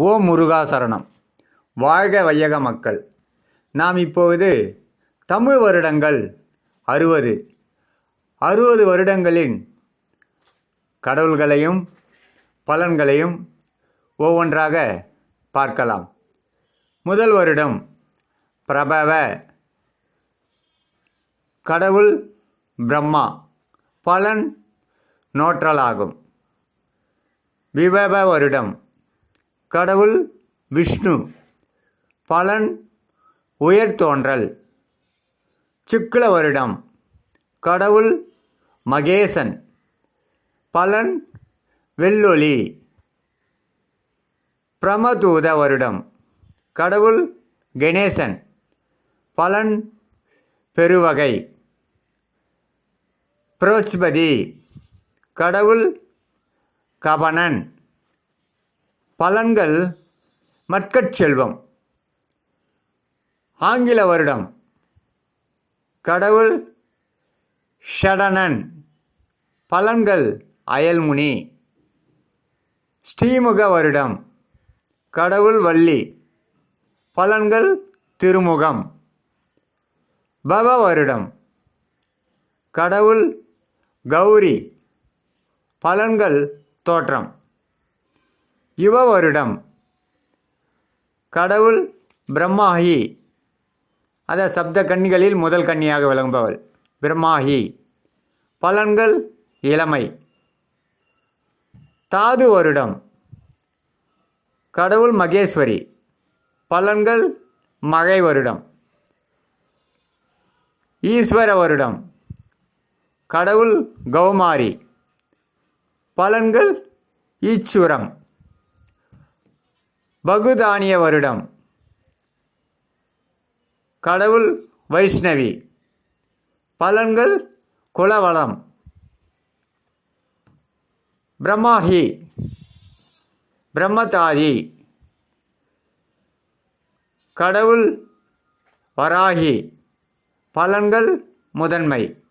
ஓ முருகா சரணம் வாழ்க வையக மக்கள். நாம் இப்போது தமிழ் வருடங்கள் அறுபது. அறுபது வருடங்களின் கடவுள்களையும் பலன்களையும் ஒவ்வொன்றாக பார்க்கலாம். முதல் வருடம் பிரபவ கடவுள் பிரம்மா. பலன் நோற்றலாகும். விபவ வருடம். கடவுள் விஷ்ணு. பலன் உயர்தோன்றல் சுக்ல வருடம். கடவுள் மகேசன். பலன் வெள்ளொளி. பிரமதூத வருடம். கடவுள் கணேசன். பலன் பெருவகை. புரோச்பதி கடவுள் கபனன் பலன்கள் மட்கட்செல்வம் ஆங்கில வருடம். கடவுள் ஷடனன். பலன்கள் அயல்முனி. ஸ்ரீமுக வருடம். கடவுள் வள்ளி. பலன்கள் திருமுகம். பவ வருடம். கடவுள் கௌரி. பலன்கள் தோற்றம். யுவ வருடம் கடவுள் பிரம்மாஹி அத சப்த கன்னிகளில் முதல் கன்னியாக விளங்குபவள் பிரம்மாஹி பலன்கள் இளமை. தாது வருடம் கடவுள் மகேஸ்வரி. பலன்கள் மழை வருடம் ஈஸ்வர வருடம் கடவுள் கௌமாரி. பலன்கள் ஈச்சுரம். பகுதானிய வருடம். கடவுள் வைஷ்ணவி. பலன்கள் குலவளம் பிரம்மாஹி பிரம்மதாதி கடவுள் வராகி. பலன்கள் முதன்மை.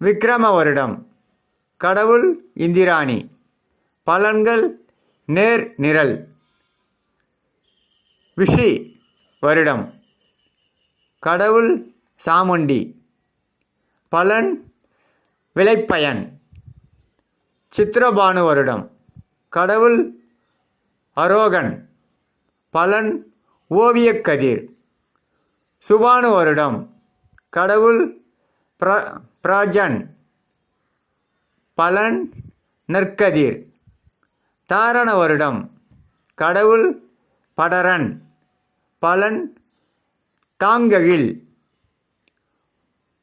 விக்ரம வருடம். கடவுள் இந்திராணி. பலன்கள் நேர் நிரல் விஷி வருடம். கடவுள் சாமுண்டி. பலன் விளைப்பயன். சித்திரபானு வருடம். கடவுள் அரோகன். பலன் ஓவியக்கதிர் சுபானு வருடம். கடவுள் பிர பிராஜன். பலன் நற்கதிர். தாரண வருடம். கடவுள் படரன். பலன் தாங்ககில்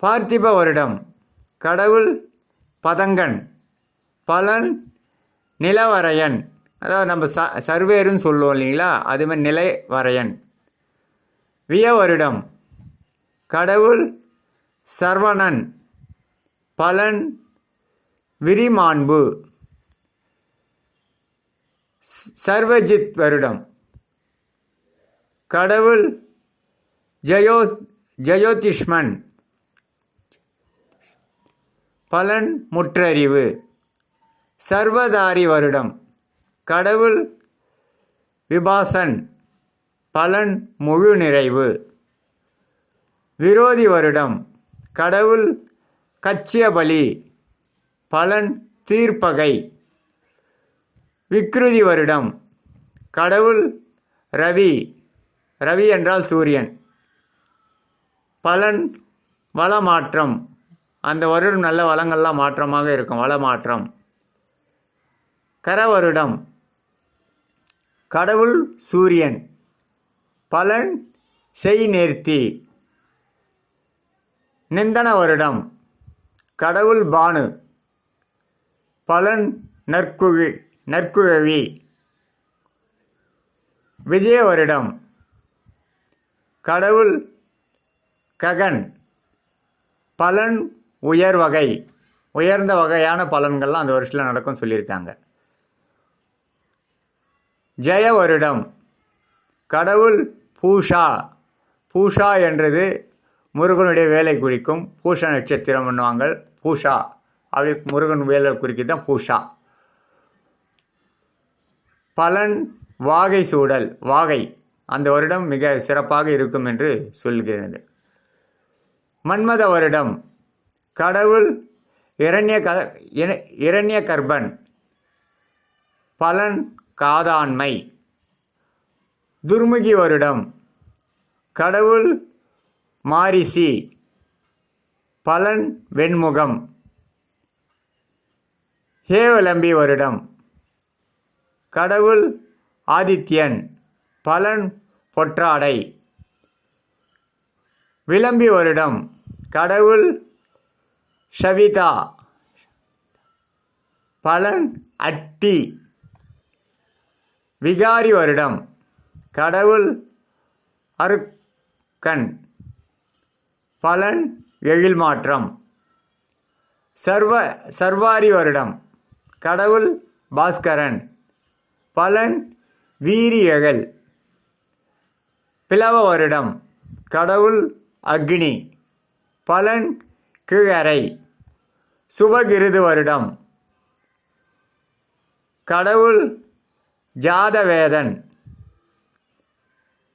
பார்த்திப வருடம். கடவுள் பதங்கன். பலன் நிலவரையன். அதாவது நம்ம ச சர்வேருன்னு சொல்லுவோம் இல்லைங்களா? அது மாதிரி நிலவரையன். விய வருடம். கடவுள் சர்வணன். பலன் விரிமாண்பு. சர்வஜித் வருடம். கடவுள் ஜயோ ஜயோதிஷ்மன். பலன் முற்றறிவு. சர்வதாரி வருடம். கடவுள் விபாசன். பலன் முழு நிறைவு. விரோதி வருடம். கடவுள் கச்சியபலி. பலன் தீர்ப்பகை. விக்ருதி வருடம். கடவுள் ரவி. ரவி என்றால் சூரியன். பலன் வளமாற்றம். அந்த வருடம் நல்ல வளங்கள்லாம் மாற்றமாக இருக்கும். வளமாற்றம். கரவருடம். கடவுள் சூரியன். பலன் செய் நேர்த்தி. நிந்தன வருடம். கடவுள் பானு. பலன் நற்குழி நற்குழவி. விஜய வருடம். கடவுள் ககன் பலன் உயர் வகை. உயர்ந்த வகையான பலன்கள்லாம் அந்த வருஷத்தில் நடக்கும் சொல்லியிருக்காங்க. ஜெய வருடம். கடவுள் பூஷா. பூஷா என்றது முருகனுடைய வேலை குறிக்கும். பூஷ நட்சத்திரம் பண்ணுவாங்க. பூஷா. அப்படி முருகன் வேலை குறிக்கிறது தான் பூஷா. பலன் வாகை சூடல் வாகை. அந்த வருடம் மிக சிறப்பாக இருக்கும் என்று சொல்கிறது. மன்மத வருடம். கடவுள் இரண்ய க இரண்ய கர்ப்பன். பலன் காதாண்மை. துர்முகி வருடம். கடவுள் மாரிசி. பலன் வெண்முகம். ஹேவலம்பி வருடம். கடவுள் ஆதித்யன். பலன் பொற்றாடை. விளம்பி வருடம். கடவுள் ஷவிதா பலன் அட்டி. விகாரி வருடம். கடவுள் அருக்கன். பலன் எழில் மாற்றம். சர்வ சர்வாரி வருடம். கடவுள் பாஸ்கரன். பலன் வீரியகல் பிளவ வருடம். கடவுள் அக்னி பலன் கீழறை சுபகிருது வருடம். கடவுள் ஜாதவேதன்.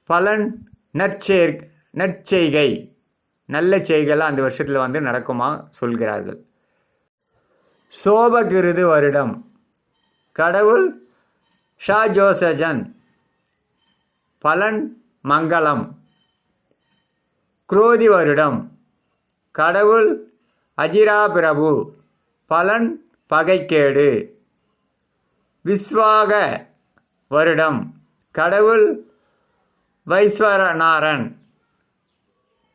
பலன் நற்சேர் நற்செய்கை. நல்ல செய்கைலாம் அந்த வருஷத்தில் வந்து நடக்குமா சொல்கிறார்கள். சோபகிருது வருடம். கடவுள் ஷா ஜோசஜன். பலன் மங்களம். குரோதி வருடம். கடவுள் அஜிரா பிரபு. பலன் பகைக்கேடு. விஸ்வாக வருடம். கடவுள் வைஸ்வரநாரன்.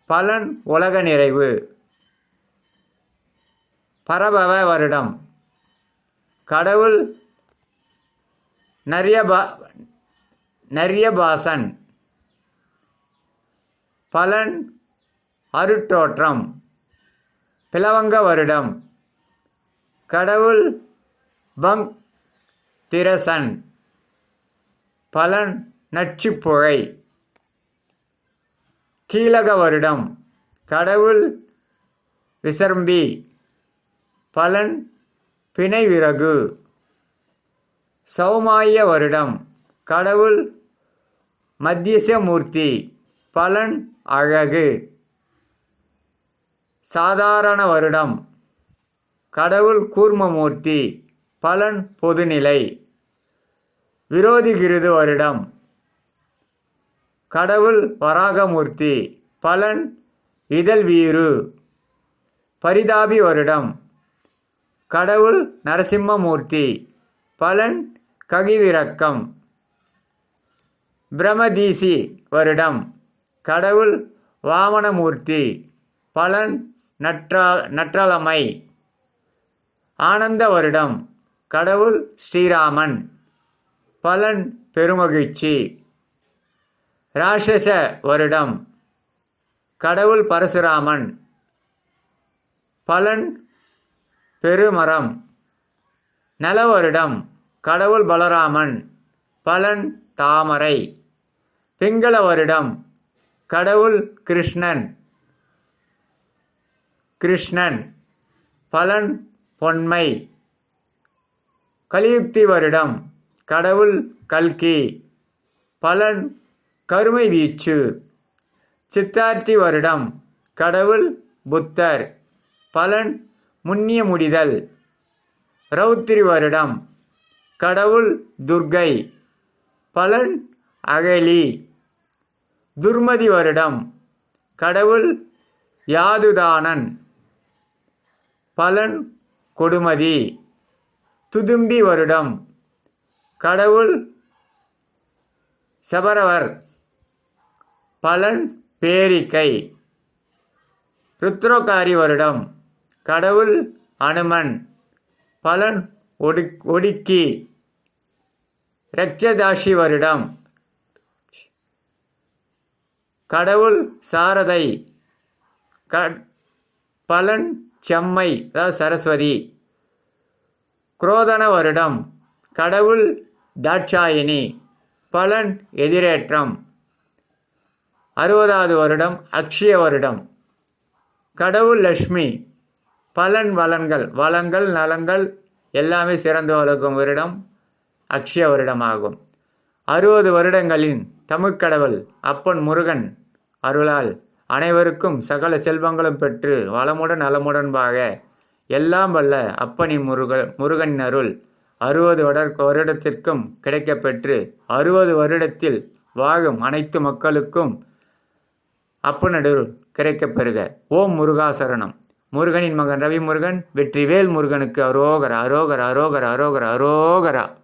பலன் உலக நிறைவு. பரபவ வருடம். கடவுள் நரியபா நரியபாசன். பலன் அருட்டோற்றம் பிளவங்க வருடம் கடவுள் பங் திரசன் பலன் நச்சுப்புழை. கீழக வருடம் கடவுள் விசர்ம்பி பலன் பிணை விறகு சௌமாய வருடம் கடவுள் மத்தியசமூர்த்தி. பலன் அழகு. சாதாரண வருடம். கடவுள் கூர்மமூர்த்தி. பலன் பொதுநிலை. விரோதிகிருது வருடம். கடவுள் வராகமூர்த்தி. பலன் இதழ் வீரு பரிதாபி வருடம். கடவுள் நரசிம்மமூர்த்தி. பலன் ககிவிரக்கம். பிரமதீசி வருடம். கடவுள் வாமனமூர்த்தி பலன் நற்றா நற்றலமை. ஆனந்த வருடம் கடவுள் ஸ்ரீராமன். பலன் பெருமகிழ்ச்சி. ராட்சச வருடம் கடவுள் பரசுராமன். பலன் பெருமரம். நல வருடம் கடவுள் பலராமன். பலன் தாமரை. பிங்கள வருடம் கடவுள் கிருஷ்ணன். கிருஷ்ணன். பலன் பொன்மை. கலியுக்தி வருடம். கடவுள் கல்கி. பலன் கருமை வீச்சு. சித்தார்த்தி வருடம். கடவுள் புத்தர். பலன் முன்னிய முடிதல். ரௌத்திரி வருடம். கடவுள் துர்கை. பலன் அகலி. துர்மதி வருடம். கடவுள் யாதுதானன். பலன் கொடுமதி. துதும்பி வருடம். கடவுள் சபரவர். பலன் பேரிக்கை. ருத்ரோகாரி வருடம். கடவுள் அனுமன். பலன் ஒடு ஒடுக்கி. ரக்ஷதாஷி வருடம். கடவுள் சாரதை க பலன் செம்மை அதாவது சரஸ்வதி. குரோதன வருடம் கடவுள் தாட்சாயினி பலன் எதிரேற்றம். அறுபதாவது வருடம் அக்ஷய வருடம். கடவுள் லக்ஷ்மி பலன் வளங்கள் வளங்கள் நலங்கள் எல்லாமே சிறந்து வளர்க்கும் வருடம் அக்ஷய வருடமாகும். அறுபது வருடங்களின் தமிழ்க்கடவுள் அப்பன் முருகன். அருளால் அனைவருக்கும் சகல செல்வங்களும் பெற்று வளமுடன் நலமுடன் எல்லாம் வல்ல அப்பனின் முருக முருகனின் அருள். அறுபது வட வருடத்திற்கும் கிடைக்கப்பெற்று அறுபது வருடத்தில் வாழும் அனைத்து மக்களுக்கும் அப்பனடருள் கிடைக்கப்பெறுக ஓம் முருகாசரணம் முருகனின் மகன் ரவி முருகன் வெற்றிவேல் முருகனுக்கு அரோகர அரோகர அரோகர அரோகர அரோகரா.